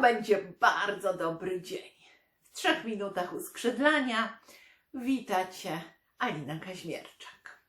Będzie bardzo dobry dzień. W trzech minutach uskrzydlania wita Cię Alina Kaźmierczak.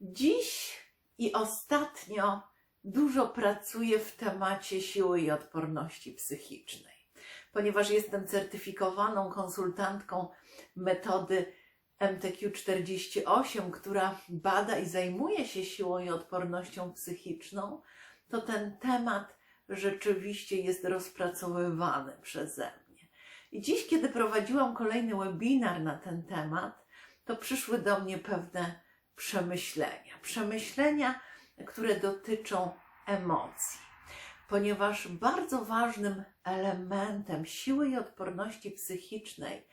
Dziś i ostatnio dużo pracuję w temacie siły i odporności psychicznej, ponieważ jestem certyfikowaną konsultantką metody MTQ48, która bada i zajmuje się siłą i odpornością psychiczną, to ten temat rzeczywiście jest rozpracowywany przeze mnie. I dziś, kiedy prowadziłam kolejny webinar na ten temat, to przyszły do mnie pewne przemyślenia. Przemyślenia, które dotyczą emocji. Ponieważ bardzo ważnym elementem siły i odporności psychicznej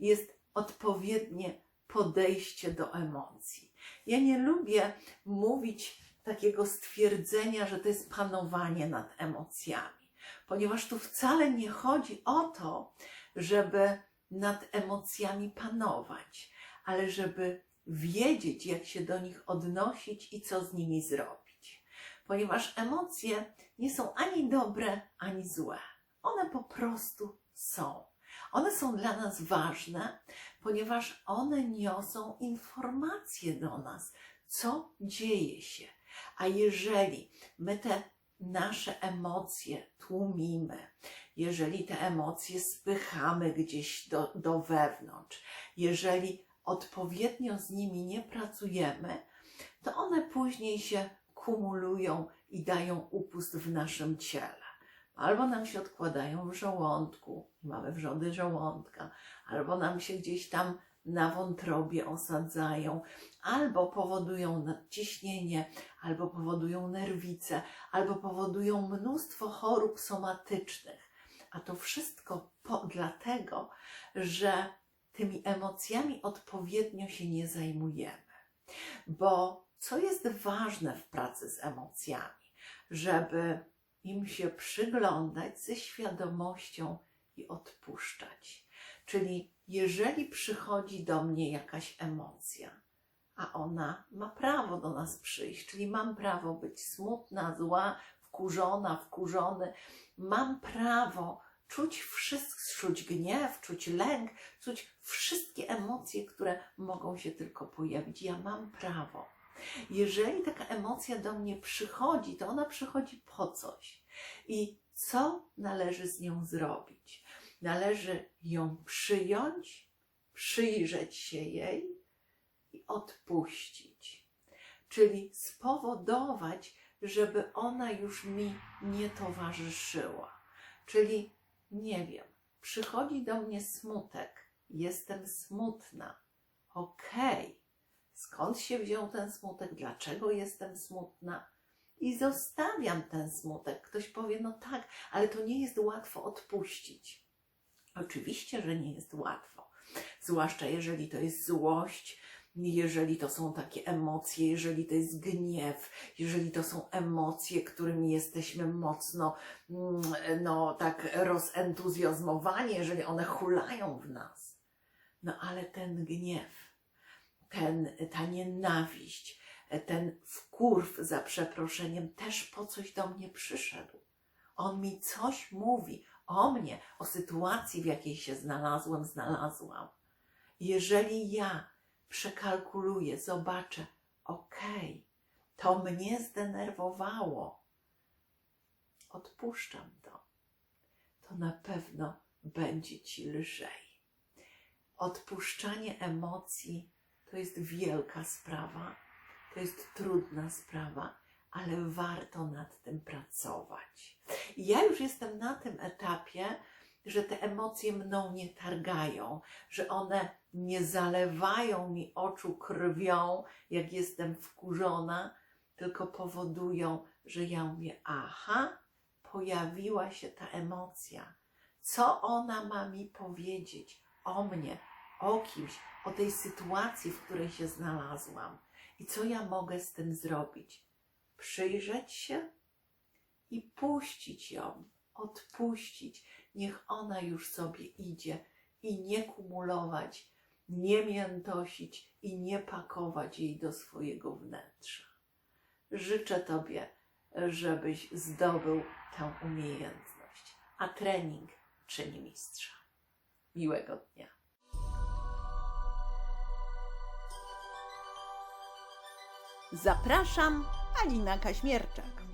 jest odpowiednie podejście do emocji. Ja nie lubię mówić takiego stwierdzenia, że to jest panowanie nad emocjami, ponieważ tu wcale nie chodzi o to, żeby nad emocjami panować, ale żeby wiedzieć, jak się do nich odnosić i co z nimi zrobić. Ponieważ emocje nie są ani dobre, ani złe. One po prostu są. One są dla nas ważne, ponieważ one niosą informacje do nas, co dzieje się. A jeżeli my te nasze emocje tłumimy, jeżeli te emocje spychamy gdzieś do, do wewnątrz, jeżeli odpowiednio z nimi nie pracujemy, to one później się kumulują i dają upust w naszym ciele. Albo nam się odkładają w żołądku, mamy wrzody żołądka, albo nam się gdzieś tam na wątrobie osadzają, albo powodują nadciśnienie, albo powodują nerwice, albo powodują mnóstwo chorób somatycznych. A to wszystko po, dlatego, że tymi emocjami odpowiednio się nie zajmujemy. Bo co jest ważne w pracy z emocjami? Żeby im się przyglądać ze świadomością i odpuszczać. Czyli jeżeli przychodzi do mnie jakaś emocja, a ona ma prawo do nas przyjść, czyli mam prawo być smutna, zła, wkurzona, wkurzony, mam prawo czuć wszystko, czuć gniew, czuć lęk, czuć wszystkie emocje, które mogą się tylko pojawić. Ja mam prawo. Jeżeli taka emocja do mnie przychodzi, to ona przychodzi po coś. I co należy z nią zrobić? Należy ją przyjąć, przyjrzeć się jej i odpuścić. Czyli spowodować, żeby ona już mi nie towarzyszyła. Czyli nie wiem, przychodzi do mnie smutek, jestem smutna. Okej, okay. skąd się wziął ten smutek, dlaczego jestem smutna? I zostawiam ten smutek. Ktoś powie, no tak, ale to nie jest łatwo odpuścić. Oczywiście, że nie jest łatwo. Zwłaszcza jeżeli to jest złość, jeżeli to są takie emocje, jeżeli to jest gniew, jeżeli to są emocje, którymi jesteśmy mocno, mm, no tak rozentuzjazmowani, jeżeli one hulają w nas. No ale ten gniew, ten, ta nienawiść, ten wkurw za przeproszeniem też po coś do mnie przyszedł. On mi coś mówi o mnie, o sytuacji, w jakiej się znalazłem, znalazłam. Jeżeli ja przekalkuluję, zobaczę, okej, okay, to mnie zdenerwowało, odpuszczam to, to na pewno będzie ci lżej. Odpuszczanie emocji to jest wielka sprawa, to jest trudna sprawa, ale warto nad tym pracować. I ja już jestem na tym etapie, że te emocje mną nie targają, że one nie zalewają mi oczu krwią, jak jestem wkurzona, tylko powodują, że ja mówię: Aha, pojawiła się ta emocja. Co ona ma mi powiedzieć o mnie, o kimś, o tej sytuacji, w której się znalazłam? I co ja mogę z tym zrobić? Przyjrzeć się i puścić ją, odpuścić. Niech ona już sobie idzie i nie kumulować, nie miętosić i nie pakować jej do swojego wnętrza. Życzę Tobie, żebyś zdobył tę umiejętność. a trening czyni mistrza. Miłego dnia. Zapraszam, Alina Kaśmierczak.